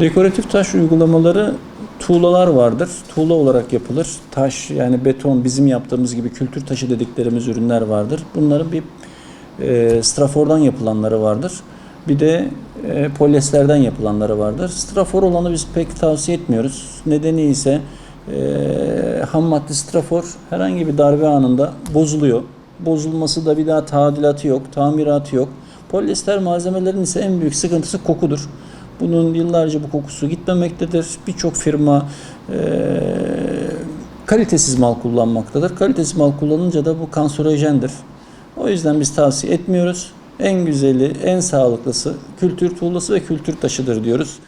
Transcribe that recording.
Dekoratif taş uygulamaları tuğlalar vardır. Tuğla olarak yapılır. Taş yani beton bizim yaptığımız gibi kültür taşı dediklerimiz ürünler vardır. Bunların bir e, strafordan yapılanları vardır. Bir de e, polyesterden yapılanları vardır. Strafor olanı biz pek tavsiye etmiyoruz. Nedeni ise e, ham madde strafor herhangi bir darbe anında bozuluyor. Bozulması da bir daha tadilatı yok, tamiratı yok. Polyester malzemelerin ise en büyük sıkıntısı kokudur. Bunun yıllarca bu kokusu gitmemektedir. Birçok firma e, kalitesiz mal kullanmaktadır. Kalitesiz mal kullanınca da bu kanserojendir. O yüzden biz tavsiye etmiyoruz. En güzeli, en sağlıklısı kültür tuğlası ve kültür taşıdır diyoruz.